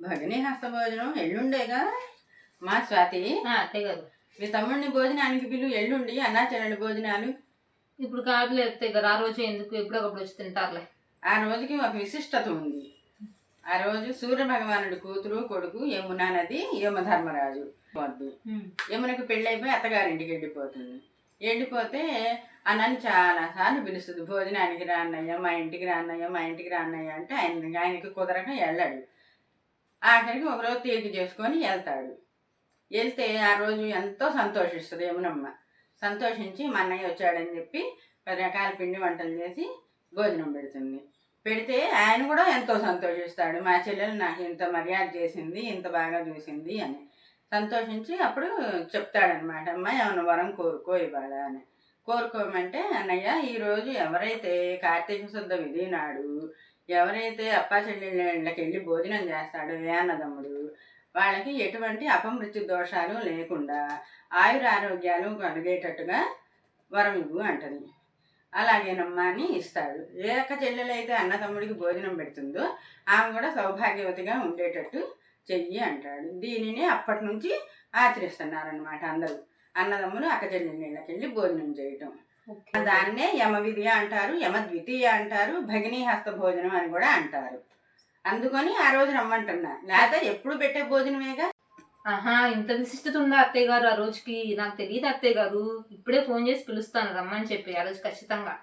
భగిని హస్త భోజనం ఎల్లుండేగా మా స్వాతి. గారు మీ తమ్ముడిని భోజనానికి పిలు ఎల్లుండి అన్నాచరణి భోజనాలు. ఇప్పుడు కాదులే గారు ఆ రోజు ఎందుకు? ఎప్పుడొకప్పుడు వచ్చి తింటారులే. ఆ రోజుకి ఒక విశిష్టత ఉంది. ఆ రోజు సూర్య భగవానుడి కూతురు కొడుకు యమునా నది యమధర్మరాజు వద్దు. యమునకు పెళ్ళైపోయి అత్తగారింటికి వెళ్ళిపోతుంది. వెళ్ళిపోతే అన్నని చాలా సార్లు పిలుస్తుంది భోజనానికి రా అన్నయ్య మా ఇంటికి రా అన్నయ్య మా ఇంటికి రా అన్నయ్య అంటే ఆయన ఆయనకి కుదరక వెళ్ళాడు. ఆఖరికి ఒకరోజు తీరిక చేసుకొని వెళ్తాడు. వెళ్తే ఆ రోజు ఎంతో సంతోషిస్తుంది. యమునమ్మ సంతోషించి మా అన్నయ్య వచ్చాడని చెప్పి పది రకాల పిండి వంటలు చేసి భోజనం పెడుతుంది. పెడితే ఆయన కూడా ఎంతో సంతోషిస్తాడు. మా చెల్లెలు నాకు ఇంత మర్యాద చేసింది ఇంత బాగా చూసింది అని సంతోషించి అప్పుడు చెప్తాడనమాట. అమ్మ ఏమైనా వరం కోరుకో ఇవాళ అని. కోరుకోమంటే అన్నయ్య ఈరోజు ఎవరైతే కార్తీక శుద్ధ విధి నాడు ఎవరైతే అప్పా చెల్లెళ్ళకి వెళ్ళి భోజనం చేస్తాడో ఏ అన్నదమ్ముడు వాళ్ళకి ఎటువంటి అపమృత్యు దోషాలు లేకుండా ఆయుర ఆరోగ్యాలు కలిగేటట్టుగా వరం ఇవ్వు అంటది. అలాగేనమ్మా అని ఇస్తాడు. ఏ అక్క చెల్లెలైతే అన్నదమ్ముడికి భోజనం పెడుతుందో ఆమె కూడా సౌభాగ్యవతిగా ఉండేటట్టు చెయ్యి అంటాడు. దీనిని అప్పటి నుంచి ఆచరిస్తున్నారనమాట అందరూ. అన్నదమ్ములు అక్క చెల్లెళ్ళకి వెళ్ళి భోజనం చేయటం. దాన్నే యమ విద్య అంటారు యమ ద్వితీయ అంటారు భగినీ హస్త భోజనం అని కూడా అంటారు. అందుకని ఆ రోజు రమ్మంటున్నా. లేకపోతే ఎప్పుడు పెట్టే భోజనమేగా? ఆహా ఇంత విశిష్టత ఉందా అత్తయ్య గారు ఆ రోజుకి? నాకు తెలియదు అత్తయ్య గారు. ఇప్పుడే ఫోన్ చేసి పిలుస్తాను రమ్మని చెప్పి ఆ రోజు ఖచ్చితంగా.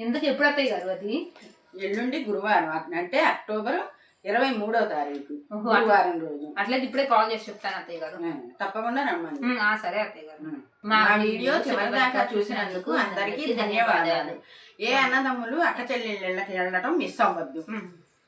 ఎందుకు ఎప్పుడు అత్తయ్య గారు అది? ఎల్లుండి గురువారం. అంటే అక్టోబర్ ఇరవై మూడో తారీఖు గురువారం రోజు. అట్లయితే ఇప్పుడే కాల్ చేసి చెప్తాను అత్తయ్య గారు. తప్పకుండా ఆ సరే అత్తయ్య గారు. మా వీడియో చివరిదాకా చూసినందుకు అందరికీ ధన్యవాదాలు. ఏ అన్నదమ్ములు అక్క చెల్లెళ్ళకి వెళ్ళటం మిస్ అవ్వద్దు.